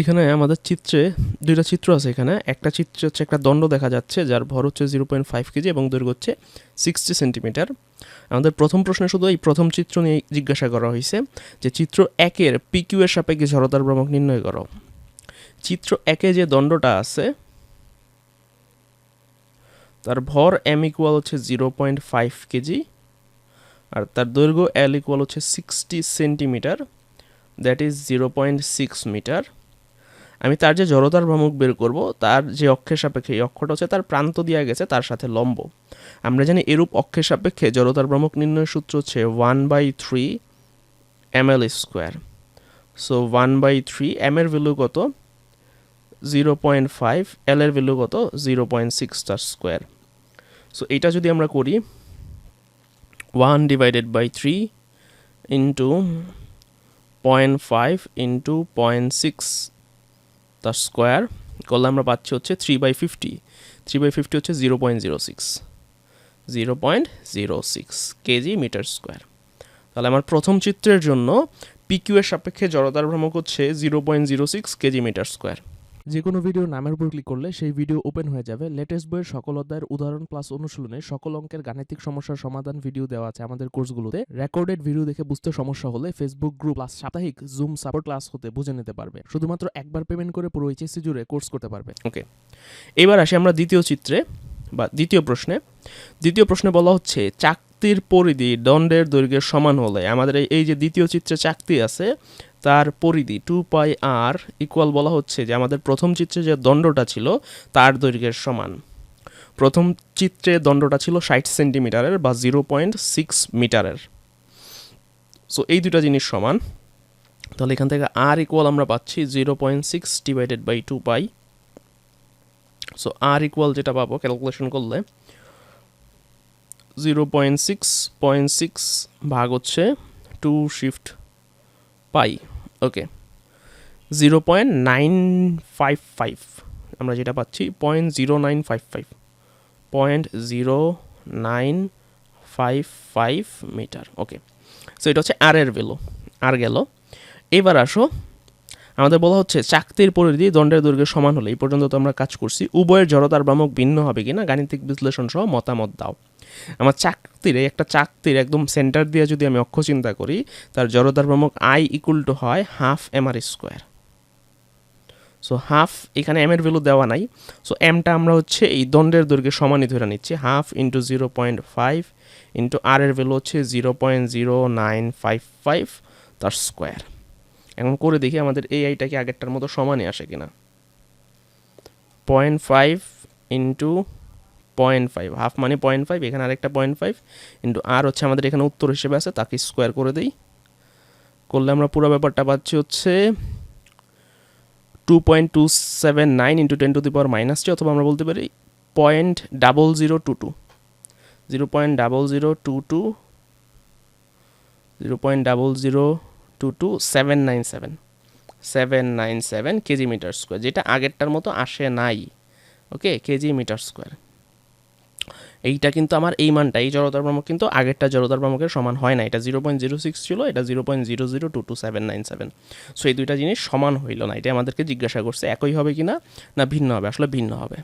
এখানে আমাদের চিত্রে দুইটা চিত্র আছে এখানে। একটা চিত্র হচ্ছে একটা দণ্ড দেখা যাচ্ছে, যার ভর হচ্ছে জিরো পয়েন্ট ফাইভ কেজি এবং দৈর্ঘ্য হচ্ছে সিক্সটি সেন্টিমিটার আমাদের প্রথম প্রশ্নে শুধু এই প্রথম চিত্র নিয়ে জিজ্ঞাসা করা হয়েছে যে চিত্র একের পিকিউ এর সাপেক্ষে জড়তার ভ্রমক নির্ণয় করো। চিত্র একে যে দণ্ডটা আছে, তার ভর এম ইকুয়াল হচ্ছে জিরো পয়েন্ট ফাইভ কেজি আর তার দৈর্ঘ্য এল ইকুয়াল হচ্ছে sixty centimetre that is zero point six metre আমি তার যে জড়তার ভ্রমক বের করব, তার যে অক্ষের সাপেক্ষে এই অক্ষটা হচ্ছে তার প্রান্ত দেওয়া গেছে, তার সাথে লম্ব। আমরা জানি এরূপ অক্ষের সাপেক্ষে জড়তার ভ্রমক নির্ণয় সূত্র হচ্ছে one by three M L square so one by three M এর ভ্যালু কত? জিরো পয়েন্ট ফাইভ এল এর ভ্যালু কত? জিরো পয়েন্ট সিক্স তার স্কোয়ার সো এটা যদি আমরা করি one divided by three into point five into point six তার স্কোয়ার করলে আমরা পাচ্ছি হচ্ছে three by fifty three by fifty হচ্ছে zero point zero six zero point zero six KG metre square তাহলে আমার প্রথম চিত্রের জন্য পিকিউ এর সাপেক্ষে জড়তার ভ্রমক হচ্ছে zero point zero six KG metre square যে কোনো ভিডিওর নামের উপর ক্লিক করলে সেই ভিডিও ওপেন হয়ে যাবে। লেটেস্ট বইয়ের সকল অধ্যায়ের উদাহরণ প্লাস অনুশীলনে সকল অঙ্কের গাণিতিক সমস্যার সমাধান ভিডিও দেওয়া আছে আমাদের কোর্সগুলোতে রেকর্ডেড ভিডিও দেখে বুঝতে সমস্যা হলে ফেসবুক গ্রুপ প্লাস সাপ্তাহিক জুম সাপোর্ট ক্লাস হতে বুঝে নিতে পারবে। শুধুমাত্র একবার পেমেন্ট করে পুরো এইচএসসি জুড়ে কোর্স করতে পারবে। ওকে এবার আসি আমরা দ্বিতীয় চিত্রে বা দ্বিতীয় প্রশ্নে। দ্বিতীয় প্রশ্নে বলা হচ্ছে চাকতির পরিধি দণ্ডের দৈর্ঘ্যের সমান হলে, আমাদের এই- যে দ্বিতীয় চিত্রে চাকতি আছে, তার পরিধি টু পাই আর ইকুয়াল বলা হচ্ছে যে আমাদের প্রথম চিত্রে যে দণ্ডটা ছিল, তার দৈর্ঘ্যের সমান। প্রথম চিত্রে দণ্ডটা ছিল ষাট সেন্টিমিটারের বা জিরো পয়েন্ট সিক্স মিটারের। সো এই দুটো জিনিস সমান। তাহলে এখান থেকে আর ইকুয়াল আমরা পাচ্ছি zero point six divided by two pi so R equal যেটা পাবো ক্যালকুলেশন করলে zero point six point six ভাগ হচ্ছে two shift pi okay zero point nine five five আমরা যেটা পাচ্ছি point zero nine five five point zero nine five five metre okay so এটা হচ্ছে আর এর ভ্যালু আর গেল। এবার আসো, আমাদের বলা হচ্ছে চাকতির পরিধি দণ্ডের দৈর্ঘ্যের সমান হলে, এই পর্যন্ত তো আমরা কাজ করছি। উভয়ের জড়তার ভ্রামক ভিন্ন হবে কিনা, গাণিতিক বিশ্লেষণ সহ মতামত দাও। আমার চাকতিরে, একটা চাকতির একদম সেন্টার দিয়ে যদি আমি অক্ষ চিন্তা করি, তার জড়তার ভ্রামক আই ইকুয়াল টু হয় half M R square so half এখানে এম এর ভ্যালু দেওয়া নাই। সো এমটা আমরা হচ্ছে এই দণ্ডের দৈর্ঘ্যের সমানই ধরে নিচ্ছি। Half into zero point five into R এর ভ্যালু হচ্ছে zero point zero nine five five তার স্কোয়ার এখন করে দেখি আমাদের এই আইটা কি আগেরটার মতো সমানই আসে কিনা। Point five into point five half মানে পয়েন্ট ফাইভ, এখানে আরেকটা পয়েন্ট ফাইভ ইন্টু আর হচ্ছে আমাদের এখানে উত্তর হিসেবে আছে, তাকে স্কোয়ার করে দিই। করলে আমরা পুরো ব্যাপারটা পাচ্ছি হচ্ছে two point two seven nine into ten to the power minus T অথবা আমরা বলতে পারি point double zero two two zero point double zero two two zero point double zero two two seven nine seven seven nine seven KG metre square যেটা আগেরটার মতো আসে নাই ওকে KG metre square এইটা কিন্তু আমার এই মানটা, এই জড়তার ভ্রমক কিন্তু আগেরটা জড়তার ভ্রমকের সমান হয় না। এটা জিরো পয়েন্ট জিরো সিক্স ছিল, এটা zero point zero zero two two seven nine seven so এই দুইটা জিনিস সমান হইল না এটা আমাদেরকে জিজ্ঞাসা করছে, একই হবে কি না না ভিন্ন হবে, আসলে ভিন্ন হবে।